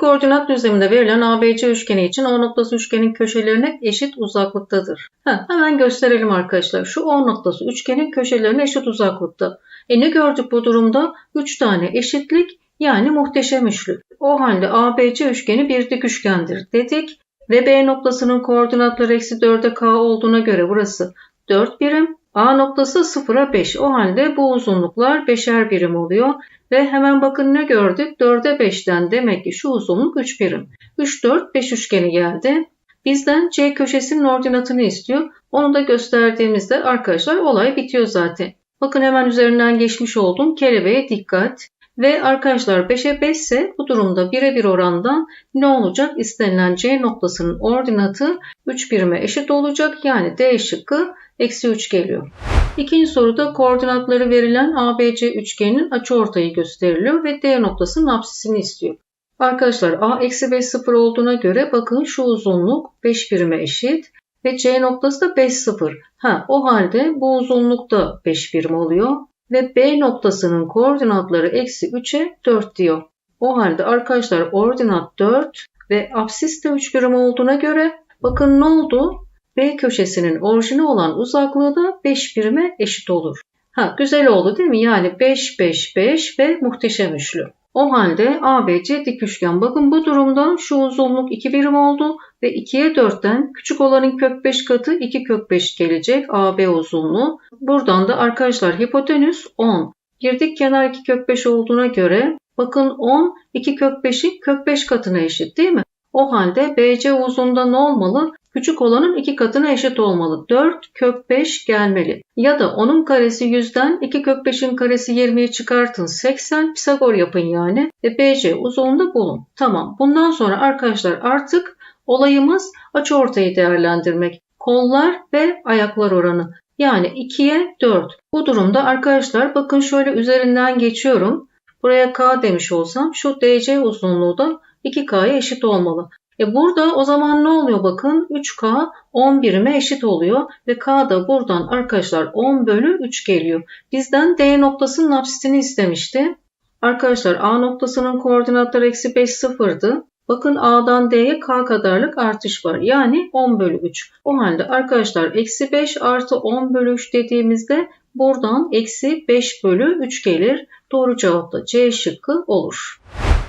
Koordinat düzleminde verilen ABC üçgeni için O noktası üçgenin köşelerine eşit uzaklıktadır. Heh, hemen gösterelim arkadaşlar. Şu O noktası üçgenin köşelerine eşit uzaklıkta. E ne gördük bu durumda? 3 tane eşitlik yani muhteşem üçlük. O halde ABC üçgeni bir dik üçgendir dedik. Ve B noktasının koordinatları eksi 4'e K olduğuna göre burası 4 birim. A noktası 0'a 5. O halde bu uzunluklar 5'er birim oluyor. Ve hemen bakın ne gördük? 4'e 5'ten demek ki şu uzunluk 3 birim. 3, 4, 5 üçgeni geldi. Bizden C köşesinin ordinatını istiyor. Onu da gösterdiğimizde arkadaşlar olay bitiyor zaten. Bakın hemen üzerinden geçmiş oldum. Kelebeğe dikkat. Ve arkadaşlar 5'e 5 ise bu durumda birebir orandan ne olacak? İstenilen C noktasının ordinatı 3 birime eşit olacak. Yani D şıkkı eksi 3 geliyor. İkinci soruda koordinatları verilen ABC üçgeninin açıortayı gösteriliyor ve D noktasının apsisini istiyor. Arkadaşlar A eksi 5 0 olduğuna göre bakın şu uzunluk 5 birime eşit ve C noktası da 5 0. Ha, o halde bu uzunluk da 5 birim oluyor ve B noktasının koordinatları eksi 3'e 4 diyor. O halde arkadaşlar ordinat 4 ve apsis de 3 birim olduğuna göre bakın ne oldu? B köşesinin orijini olan uzaklığı da 5 birime eşit olur. Ha güzel oldu değil mi? Yani 5, 5, 5 ve muhteşem üçlü. O halde ABC dik üçgen. Bakın bu durumda şu uzunluk 2 birim oldu ve 2'ye 4'ten küçük olanın kök 5 katı 2 kök 5 gelecek AB uzunluğu. Buradan da arkadaşlar hipotenüs 10. Girdik kenar 2 kök 5 olduğuna göre bakın 10 2 kök 5'i kök 5 katına eşit değil mi? O halde BC uzunluğunda ne olmalı? Küçük olanın 2 katına eşit olmalı. 4 kök 5 gelmeli. Ya da onun karesi 100'den 2 kök 5'in karesi 20'ye çıkartın 80. Pisagor yapın yani. Ve BC uzunluğunda bulun. Tamam. Bundan sonra arkadaşlar artık olayımız açıortayı değerlendirmek. Kollar ve ayaklar oranı. Yani 2'ye 4. Bu durumda arkadaşlar bakın şöyle üzerinden geçiyorum. Buraya K demiş olsam şu DC uzunluğu da 2K'ya eşit olmalı. E burada o zaman ne oluyor bakın 3K 10 birime eşit oluyor ve K da buradan arkadaşlar 10 bölü 3 geliyor. Bizden D noktasının apsisini istemişti. Arkadaşlar A noktasının koordinatları eksi 5 sıfırdı. Bakın A'dan D'ye K kadarlık artış var. Yani 10 bölü 3. O halde arkadaşlar eksi 5 artı 10 bölü 3 dediğimizde buradan eksi 5 bölü 3 gelir. Doğru cevap da C şıkkı olur.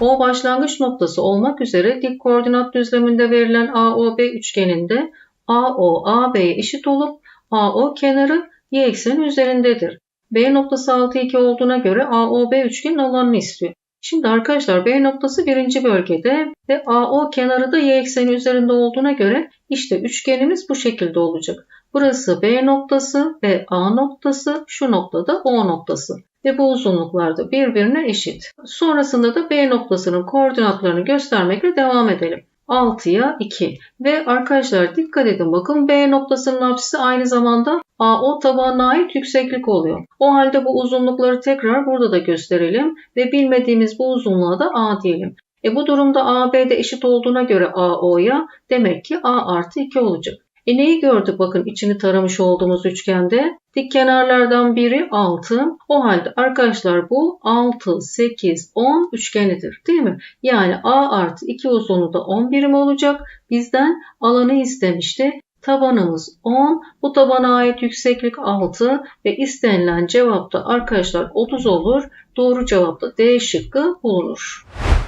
O başlangıç noktası olmak üzere dik koordinat düzleminde verilen AOB üçgeninde AO AB'ye eşit olup AO kenarı y ekseni üzerindedir. B noktası 6 2 olduğuna göre AOB üçgenin alanını istiyor. Şimdi arkadaşlar B noktası birinci bölgede ve AO kenarı da y ekseni üzerinde olduğuna göre işte üçgenimiz bu şekilde olacak. Burası B noktası ve A noktası, şu noktada O noktası ve bu uzunluklar da birbirine eşit. Sonrasında da B noktasının koordinatlarını göstermekle devam edelim. 6'ya 2 ve arkadaşlar dikkat edin bakın B noktasının apsisi aynı zamanda AO tabanına ait yükseklik oluyor. O halde bu uzunlukları tekrar burada da gösterelim ve bilmediğimiz bu uzunluğa da A diyelim. E bu durumda AB de eşit olduğuna göre AO'ya demek ki A artı 2 olacak. E neyi gördük bakın içini taramış olduğumuz üçgende? Dik kenarlardan biri 6. O halde arkadaşlar bu 6, 8, 10 üçgenidir değil mi? Yani A artı 2 uzunluğu da 10 birim olacak. Bizden alanı istemişti. Tabanımız 10. Bu tabana ait yükseklik 6 ve istenilen cevap da arkadaşlar 30 olur. Doğru cevap da D şıkkı bulunur.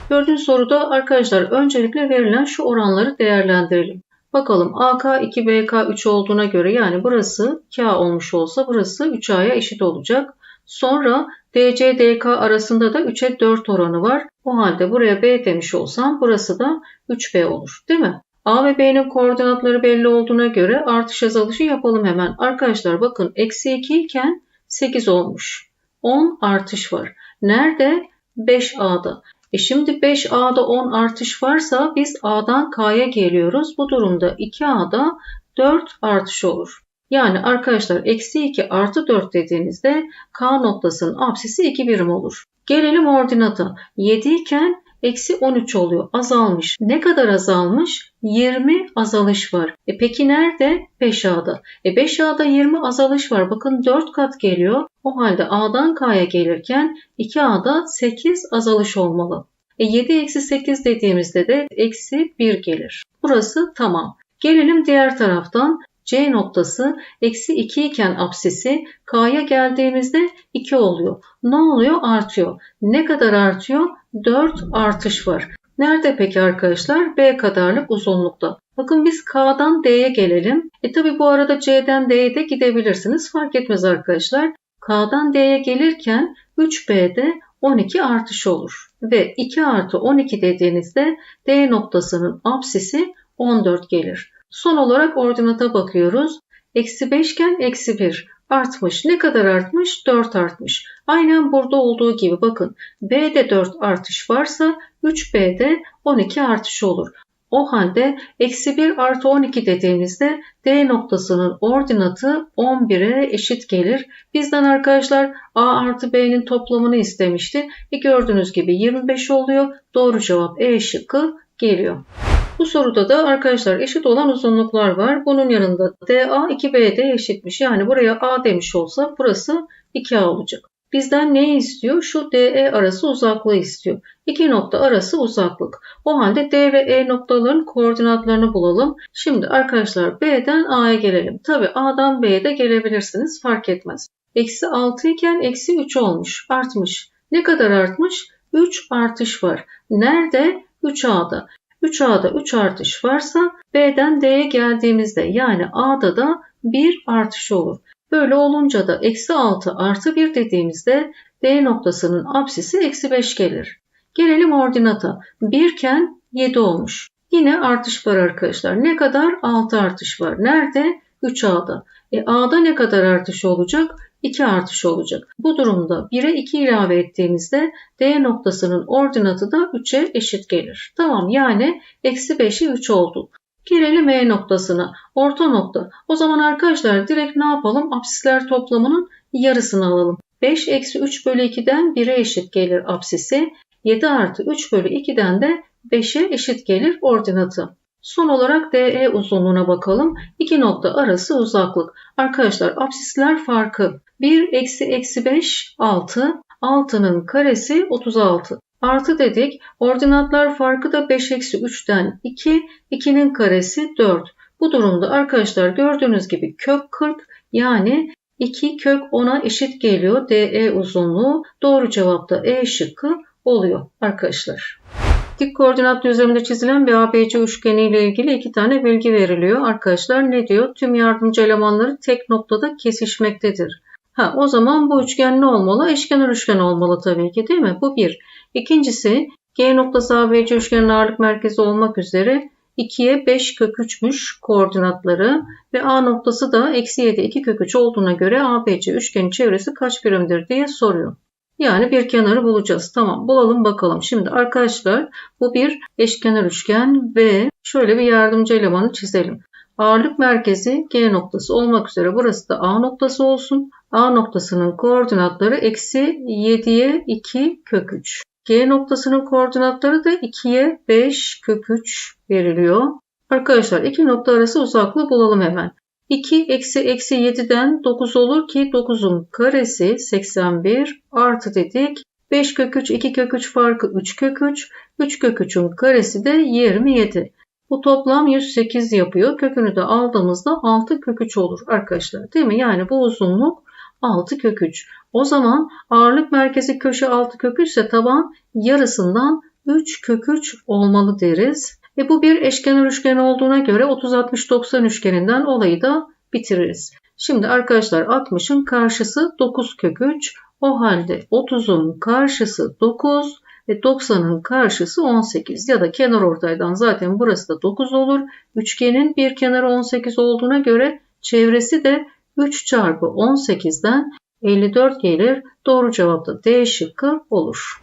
Dördüncü soruda arkadaşlar öncelikle verilen şu oranları değerlendirelim. Bakalım AK 2BK 3 olduğuna göre yani burası K olmuş olsa burası 3A'ya eşit olacak. Sonra DC DK arasında da 3'e 4 oranı var. O halde buraya B demiş olsam burası da 3B olur değil mi? A ve B'nin koordinatları belli olduğuna göre artış azalışı yapalım hemen. Arkadaşlar bakın eksi 2 iken 8 olmuş. 10 artış var. Nerede? 5A'da. E şimdi 5A'da 10 artış varsa biz A'dan K'ya geliyoruz. Bu durumda 2A'da 4 artış olur. Yani arkadaşlar eksi 2 artı 4 dediğinizde K noktasının apsisi 2 birim olur. Gelelim ordinata. 7 iken eksi 13 oluyor. Azalmış. Ne kadar azalmış? 20 azalış var. E peki nerede? 5A'da. E 5A'da 20 azalış var. Bakın 4 kat geliyor. O halde A'dan K'ya gelirken 2A'da 8 azalış olmalı. E 7 eksi 8 dediğimizde de eksi 1 gelir. Burası tamam. Gelelim diğer taraftan. C noktası eksi 2 iken absisi K'ya geldiğimizde 2 oluyor. Ne oluyor? Artıyor. Ne kadar artıyor? 4 artış var. Nerede peki arkadaşlar? B kadarlık uzunlukta. Bakın biz K'dan D'ye gelelim. E tabi bu arada C'den D'ye de gidebilirsiniz. Fark etmez arkadaşlar. K'dan D'ye gelirken 3B'de 12 artış olur. Ve 2 artı 12 dediğinizde D noktasının apsisi 14 gelir. Son olarak ordinata bakıyoruz. Eksi 5 iken eksi 1 artmış. Ne kadar artmış? 4 artmış. Aynen burada olduğu gibi bakın. B'de 4 artış varsa 3B'de 12 artış olur. O halde eksi 1 artı 12 dediğimizde D noktasının ordinatı 11'e eşit gelir. Bizden arkadaşlar A artı B'nin toplamını istemişti. E gördüğünüz gibi 25 oluyor. Doğru cevap E şıkkı geliyor. Bu soruda da arkadaşlar eşit olan uzunluklar var. Bunun yanında DA 2BD eşitmiş. Yani buraya A demiş olsa burası 2A olacak. Bizden neyi istiyor? Şu DE arası uzaklığı istiyor. İki nokta arası uzaklık. O halde D ve E noktaların koordinatlarını bulalım. Şimdi arkadaşlar B'den A'ya gelelim. Tabi A'dan B'ye de gelebilirsiniz. Fark etmez. Eksi 6 iken eksi 3 olmuş. Artmış. Ne kadar artmış? 3 artış var. Nerede? 3A'da. 3A'da 3 artış varsa B'den D'ye geldiğimizde yani A'da da 1 artış olur. Böyle olunca da eksi 6 artı 1 dediğimizde D noktasının apsisi eksi 5 gelir. Gelelim ordinata. 1 iken 7 olmuş. Yine artış var arkadaşlar. Ne kadar? 6 artış var. Nerede? 3A'da. E A'da ne kadar artış olacak? 2 artış olacak. Bu durumda 1'e 2 ilave ettiğimizde D noktasının ordinatı da 3'e eşit gelir. Tamam yani eksi 5'i 3 oldu. Gelelim E noktasına. Orta nokta. O zaman arkadaşlar direkt ne yapalım? Apsisler toplamının yarısını alalım. 5 eksi 3 bölü 2'den 1'e eşit gelir apsisi. 7 artı 3 bölü 2'den de 5'e eşit gelir ordinatı. Son olarak DE uzunluğuna bakalım. İki nokta arası uzaklık. Arkadaşlar apsisler farkı. 1 eksi eksi 5 6. 6'nın karesi 36. Artı dedik. Ordinatlar farkı da 5 eksi 3'ten 2. 2'nin karesi 4. Bu durumda arkadaşlar gördüğünüz gibi kök 40 yani 2 kök 10'a eşit geliyor DE uzunluğu. Doğru cevap da E şıkkı oluyor arkadaşlar. Dik koordinat düzleminde çizilen bir ABC üçgeni ile ilgili iki tane bilgi veriliyor. Arkadaşlar ne diyor? Tüm yardımcı elemanları tek noktada kesişmektedir. Ha, o zaman bu üçgen ne olmalı? Eşkenar üçgen olmalı tabii ki değil mi? Bu bir. İkincisi G noktası ABC üçgenin ağırlık merkezi olmak üzere 2'ye 5 kök 3'müş koordinatları ve A noktası da eksi 7 2 kök 3 olduğuna göre ABC üçgenin çevresi kaç birimdir diye soruyor. Yani bir kenarı bulacağız. Tamam bulalım bakalım. Şimdi arkadaşlar bu bir eşkenar üçgen ve şöyle bir yardımcı elemanı çizelim. Ağırlık merkezi G noktası olmak üzere burası da A noktası olsun. A noktasının koordinatları eksi 7'ye 2 kök 3. G noktasının koordinatları da 2'ye 5 kök 3 veriliyor. Arkadaşlar iki nokta arası uzaklığı bulalım hemen. 2 eksi eksi 7'den 9 olur ki 9'un karesi 81 artı dedik. 5 kök 3 2 kök 3 farkı 3 kök 3. 3 kök 3'ün karesi de 27. Bu toplam 108 yapıyor. Kökünü de aldığımızda 6 kök 3 olur arkadaşlar. Değil mi? Yani bu uzunluk 6 kök 3. O zaman ağırlık merkezi köşe 6 kök 3 ise taban yarısından 3 kök 3 olmalı deriz. Ve bu bir eşkenar üçgen olduğuna göre 30-60-90 üçgeninden olayı da bitiririz. Şimdi arkadaşlar 60'ın karşısı 9 kök 3. O halde 30'un karşısı 9 ve 90'ın karşısı 18 ya da kenar ortaydan zaten burası da 9 olur. Üçgenin bir kenarı 18 olduğuna göre çevresi de 3 çarpı 18'den 54 gelir. Doğru cevap da D şıkkı olur.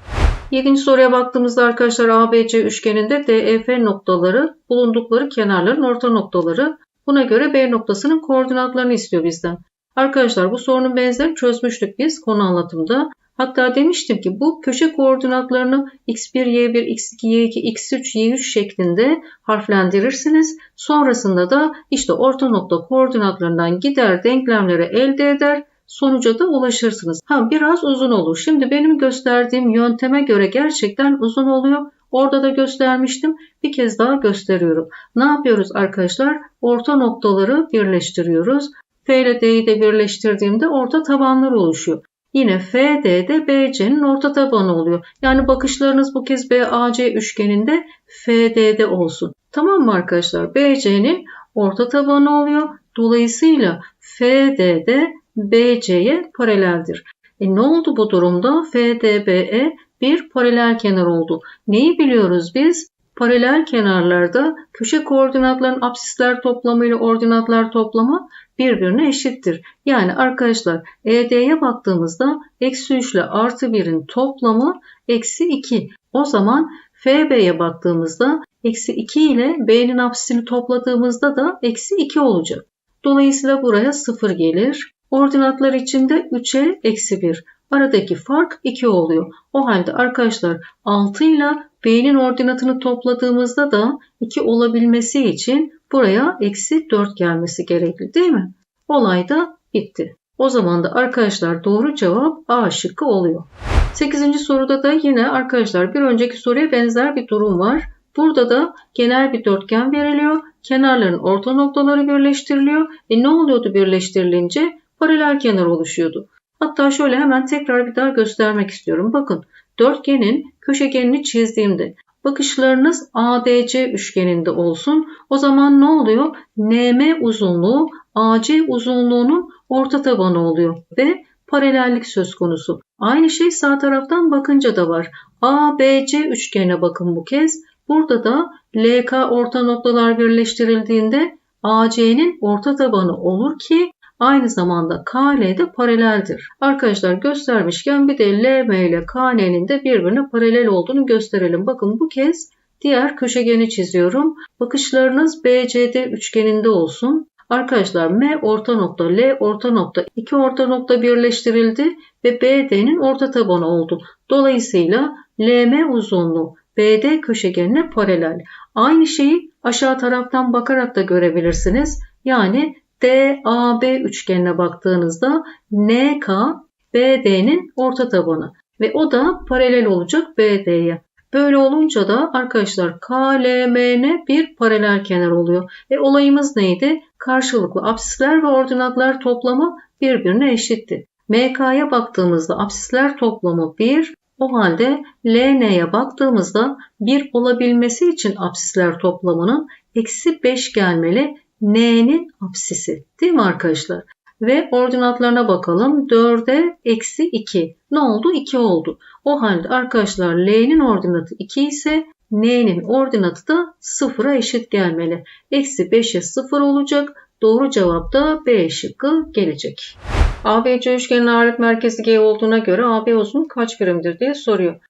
Yedinci soruya baktığımızda arkadaşlar ABC üçgeninde DEF noktaları bulundukları kenarların orta noktaları. Buna göre B noktasının koordinatlarını istiyor bizden. Arkadaşlar bu sorunun benzerini çözmüştük biz konu anlatımda. Hatta demiştim ki bu köşe koordinatlarını x1, y1, x2, y2, x3, y3 şeklinde harflendirirsiniz. Sonrasında da işte orta nokta koordinatlarından gider denklemleri elde eder. sonuca da ulaşırsınız. Ha biraz uzun olur. Şimdi benim gösterdiğim yönteme göre gerçekten uzun oluyor. Orada da göstermiştim. Bir kez daha gösteriyorum. Ne yapıyoruz arkadaşlar? Orta noktaları birleştiriyoruz. F ile D'yi de birleştirdiğimde orta tabanlar oluşuyor. Yine FD'de BC'nin orta tabanı oluyor. Yani bakışlarınız bu kez BAC üçgeninde FD'de olsun. Tamam mı arkadaşlar? BC'nin orta tabanı oluyor. Dolayısıyla FD'de BC'ye paraleldir. E ne oldu bu durumda? FDBE bir paralel kenar oldu. Neyi biliyoruz biz? Paralel kenarlarda köşe koordinatların absisler toplamı ile ordinatlar toplamı birbirine eşittir. Yani arkadaşlar ED'ye baktığımızda eksi 3 ile artı 1'in toplamı eksi 2. O zaman FB'ye baktığımızda eksi 2 ile B'nin absisini topladığımızda da eksi 2 olacak. Dolayısıyla buraya 0 gelir. Ordinatlar içinde 3'e eksi 1. Aradaki fark 2 oluyor. O halde arkadaşlar 6 ile B'nin ordinatını topladığımızda da 2 olabilmesi için buraya eksi 4 gelmesi gerekli değil mi? Olay da bitti. O zaman da arkadaşlar doğru cevap A şıkkı oluyor. 8. soruda da yine arkadaşlar bir önceki soruya benzer bir durum var. Burada da genel bir dörtgen veriliyor. Kenarların orta noktaları birleştiriliyor. E ne oluyordu birleştirilince? Paralel kenar oluşuyordu. Hatta şöyle hemen tekrar bir daha göstermek istiyorum. Bakın dörtgenin köşegenini çizdiğimde bakışlarınız ADC üçgeninde olsun. O zaman ne oluyor? NM uzunluğu AC uzunluğunun orta tabanı oluyor ve paralellik söz konusu. Aynı şey sağ taraftan bakınca da var. ABC üçgenine bakın bu kez. Burada da LK orta noktalar birleştirildiğinde AC'nin orta tabanı olur ki aynı zamanda KL de paraleldir. Arkadaşlar göstermişken bir de LM ile KN'nin de birbirine paralel olduğunu gösterelim. Bakın bu kez diğer köşegeni çiziyorum. Bakışlarınız BCD üçgeninde olsun. Arkadaşlar M orta nokta, L orta nokta, iki orta nokta birleştirildi ve BD'nin orta tabanı oldu. Dolayısıyla LM uzunluğu BD köşegenine paralel. Aynı şeyi aşağı taraftan bakarak da görebilirsiniz. Yani DAB üçgenine baktığınızda NK BD'nin orta tabanı ve o da paralel olacak BD'ye. Böyle olunca da arkadaşlar KLMN bir paralel kenar oluyor. E olayımız neydi? Karşılıklı absisler ve ordinatlar toplamı birbirine eşitti. MK'ya baktığımızda absisler toplamı 1, o halde LN'ye baktığımızda 1 olabilmesi için absisler toplamının eksi 5 gelmeli n'nin apsisi değil mi arkadaşlar? Ve ordinatlarına bakalım. 4'e eksi 2. Ne oldu? 2 oldu. O halde arkadaşlar L'nin ordinatı 2 ise N'nin ordinatı da 0'a eşit gelmeli. Eksi 5'e 0 olacak. Doğru cevap da B şıkkı gelecek. ABC üçgenin ağırlık merkezi G olduğuna göre AB uzunluğu kaç birimdir diye soruyor.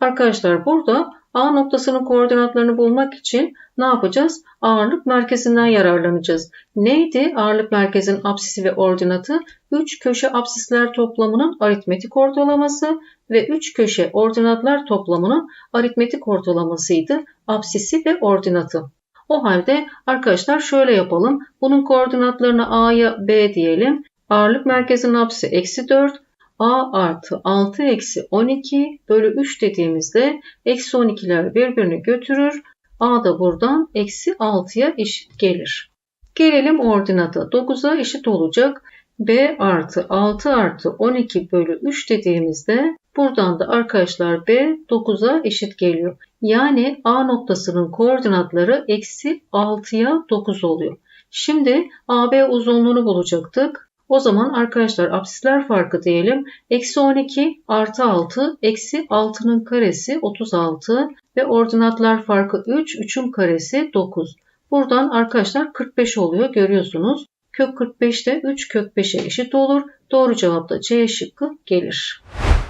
Arkadaşlar burada A noktasının koordinatlarını bulmak için ne yapacağız? Ağırlık merkezinden yararlanacağız. Neydi ağırlık merkezinin apsisi ve ordinatı? 3 köşe apsisler toplamının aritmetik ortalaması ve 3 köşe ordinatlar toplamının aritmetik ortalamasıydı. Apsisi ve ordinatı. O halde arkadaşlar şöyle yapalım. Bunun koordinatlarını A'ya B diyelim. Ağırlık merkezinin apsisi eksi 4, a artı 6 eksi 12 bölü 3 dediğimizde eksi 12'ler birbirini götürür. a da buradan eksi 6'ya eşit gelir. Gelelim ordinata. 9'a eşit olacak. b artı 6 artı 12 bölü 3 dediğimizde buradan da arkadaşlar b 9'a eşit geliyor. Yani a noktasının koordinatları eksi 6'ya 9 oluyor. Şimdi AB uzunluğunu bulacaktık. O zaman arkadaşlar absisler farkı diyelim. Eksi 12 artı 6 eksi 6'nın karesi 36 ve ordinatlar farkı 3. 3'ün karesi 9. Buradan arkadaşlar 45 oluyor görüyorsunuz. Kök 45 de 3 kök 5'e eşit olur. Doğru cevap da C şıkkı gelir.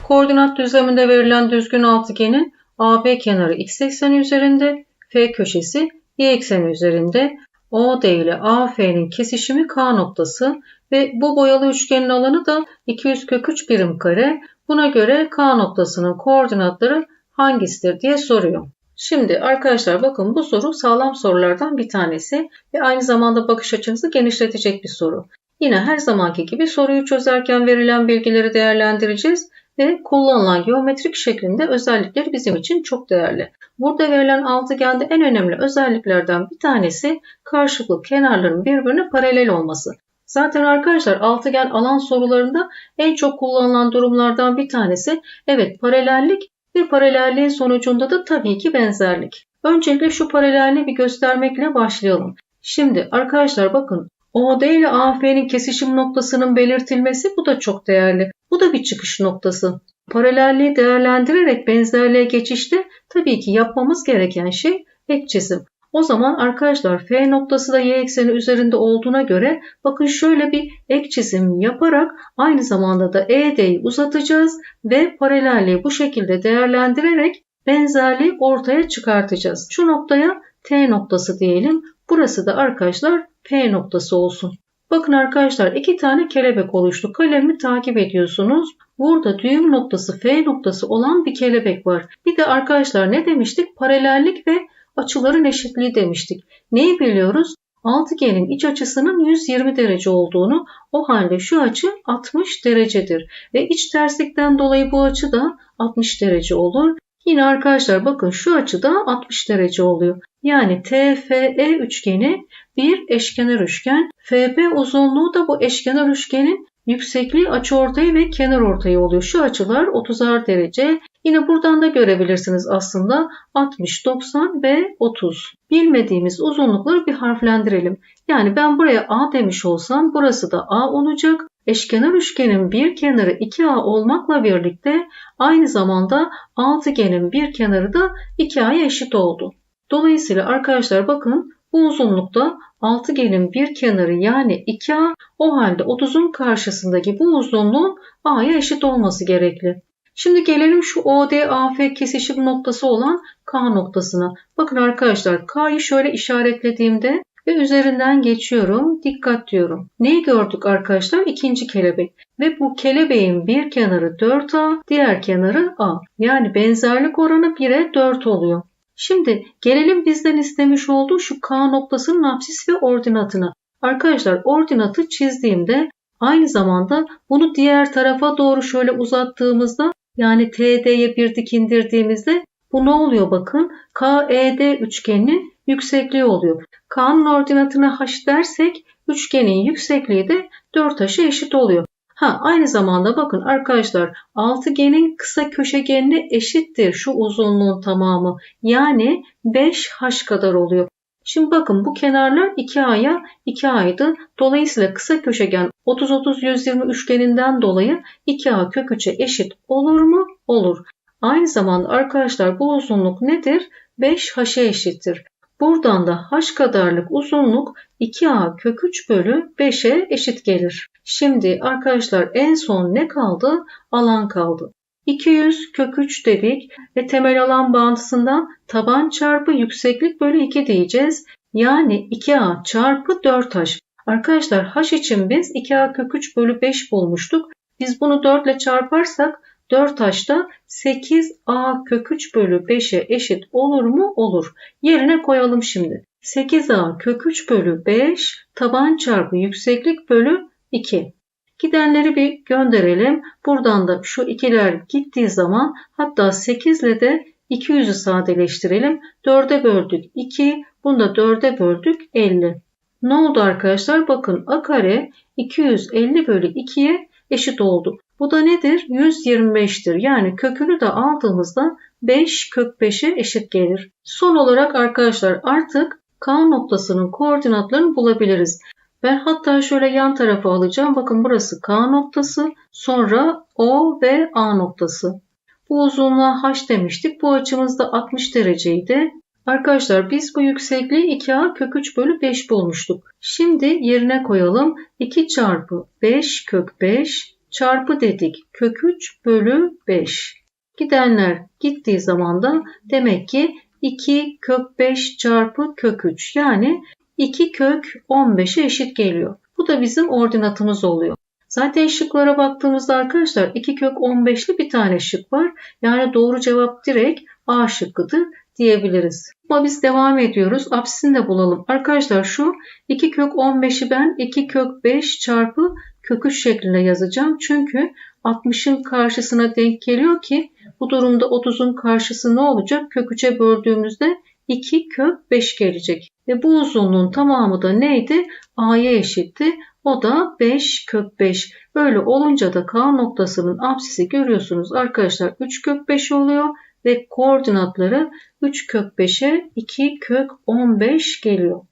Koordinat düzleminde verilen düzgün altıgenin AB kenarı x ekseni üzerinde, F köşesi y ekseni üzerinde, OD ile AF'nin kesişimi K noktası ve bu boyalı üçgenin alanı da 200 kök 3 birim kare. Buna göre K noktasının koordinatları hangisidir diye soruyor. Şimdi arkadaşlar bakın bu soru sağlam sorulardan bir tanesi ve aynı zamanda bakış açınızı genişletecek bir soru. Yine her zamanki gibi soruyu çözerken verilen bilgileri değerlendireceğiz ve kullanılan geometrik şeklinde özellikleri bizim için çok değerli. Burada verilen altıgende en önemli özelliklerden bir tanesi karşılıklı kenarların birbirine paralel olması. Zaten arkadaşlar altıgen alan sorularında en çok kullanılan durumlardan bir tanesi evet paralellik ve paralelliğin sonucunda da tabii ki benzerlik. Öncelikle şu paralelliği bir göstermekle başlayalım. Şimdi arkadaşlar bakın OD ile AF'nin kesişim noktasının belirtilmesi bu da çok değerli. Bu da bir çıkış noktası. Paralelliği değerlendirerek benzerliğe geçişte tabii ki yapmamız gereken şey ek çizim. O zaman arkadaşlar F noktası da y ekseni üzerinde olduğuna göre bakın şöyle bir ek çizim yaparak aynı zamanda da ED'yi uzatacağız ve paralelliği bu şekilde değerlendirerek benzerliği ortaya çıkartacağız. Şu noktaya T noktası diyelim. Burası da arkadaşlar P noktası olsun. Bakın arkadaşlar iki tane kelebek oluştu. Kalemi takip ediyorsunuz. Burada düğüm noktası F noktası olan bir kelebek var. Bir de arkadaşlar ne demiştik? Paralellik ve açıların eşitliği demiştik. Neyi biliyoruz? Altıgenin iç açısının 120 derece olduğunu o halde şu açı 60 derecedir. Ve iç terslikten dolayı bu açı da 60 derece olur. Yine arkadaşlar bakın şu açı da 60 derece oluyor. Yani TFE üçgeni bir eşkenar üçgen. FP uzunluğu da bu eşkenar üçgenin yüksekliği açıortayı ve kenar ortayı oluyor. Şu açılar 30'ar derece. Yine buradan da görebilirsiniz aslında 60, 90 ve 30. Bilmediğimiz uzunlukları bir harflendirelim. Yani ben buraya A demiş olsam burası da A olacak. Eşkenar üçgenin bir kenarı 2A olmakla birlikte aynı zamanda altıgenin bir kenarı da 2A'ya eşit oldu. Dolayısıyla arkadaşlar bakın bu uzunlukta altıgenin bir kenarı yani 2A o halde 30'un karşısındaki bu uzunluğun A'ya eşit olması gerekli. Şimdi gelelim şu ODAF kesişim noktası olan K noktasına. Bakın arkadaşlar K'yı şöyle işaretlediğimde ve üzerinden geçiyorum. Dikkat diyorum. Neyi gördük arkadaşlar? İkinci kelebek. Ve bu kelebeğin bir kenarı 4A, diğer kenarı A. Yani benzerlik oranı 1'e 4 oluyor. Şimdi gelelim bizden istemiş olduğu şu K noktasının apsis ve ordinatına. Arkadaşlar ordinatı çizdiğimde aynı zamanda bunu diğer tarafa doğru şöyle uzattığımızda yani TD'ye bir dik indirdiğimizde bu ne oluyor bakın? KED üçgeninin yüksekliği oluyor. K'nın ordinatına h dersek üçgenin yüksekliği de 4h'a eşit oluyor. Ha aynı zamanda bakın arkadaşlar altıgenin kısa köşegenine eşittir şu uzunluğun tamamı. Yani 5h kadar oluyor. Şimdi bakın bu kenarlar 2A'ya 2A'ydı. Dolayısıyla kısa köşegen 30-30-120 üçgeninden dolayı 2A kök 3'e eşit olur mu? Olur. Aynı zamanda arkadaşlar bu uzunluk nedir? 5H'e eşittir. Buradan da H kadarlık uzunluk 2A kök 3 bölü 5'e eşit gelir. Şimdi arkadaşlar en son ne kaldı? Alan kaldı. 200 kök 3 dedik ve temel alan bağıntısından taban çarpı yükseklik bölü 2 diyeceğiz. Yani 2a çarpı 4h. Arkadaşlar h için biz 2a kök 3 bölü 5 bulmuştuk. Biz bunu 4 ile çarparsak 4h da 8a kök 3 bölü 5'e eşit olur mu? Olur. Yerine koyalım şimdi. 8a kök 3 bölü 5 taban çarpı yükseklik bölü 2. Gidenleri bir gönderelim. Buradan da şu ikiler gittiği zaman hatta 8 ile de 200'ü sadeleştirelim. 4'e böldük 2. Bunu da 4'e böldük 50. Ne oldu arkadaşlar? Bakın a kare 250 bölü 2'ye eşit oldu. Bu da nedir? 125'tir. Yani kökünü de aldığımızda 5 kök 5'e eşit gelir. Son olarak arkadaşlar artık K noktasının koordinatlarını bulabiliriz. Ben hatta şöyle yan tarafa alacağım. Bakın burası K noktası, sonra O ve A noktası. Bu uzunluğa H demiştik. Bu açımız da 60 dereceydi. Arkadaşlar biz bu yüksekliği 2A kök 3 bölü 5 bulmuştuk. Şimdi yerine koyalım. 2 çarpı 5 kök 5 çarpı dedik kök 3 bölü 5. Gidenler gittiği zaman da demek ki 2 kök 5 çarpı kök 3 yani 2 kök 15'e eşit geliyor. Bu da bizim ordinatımız oluyor. Zaten şıklara baktığımızda arkadaşlar 2 kök 15'li bir tane şık var. Yani doğru cevap direkt A şıkkıdır diyebiliriz. Ama biz devam ediyoruz. Apsisini de bulalım. Arkadaşlar şu 2 kök 15'i ben 2 kök 5 çarpı kök 3 şeklinde yazacağım. Çünkü 60'ın karşısına denk geliyor ki bu durumda 30'un karşısı ne olacak? Kök 3'e böldüğümüzde 2 kök 5 gelecek. Ve bu uzunluğun tamamı da neydi? A'ya eşitti. O da 5 kök 5. Böyle olunca da K noktasının apsisi görüyorsunuz arkadaşlar 3 kök 5 oluyor ve koordinatları 3 kök 5'e 2 kök 15 geliyor.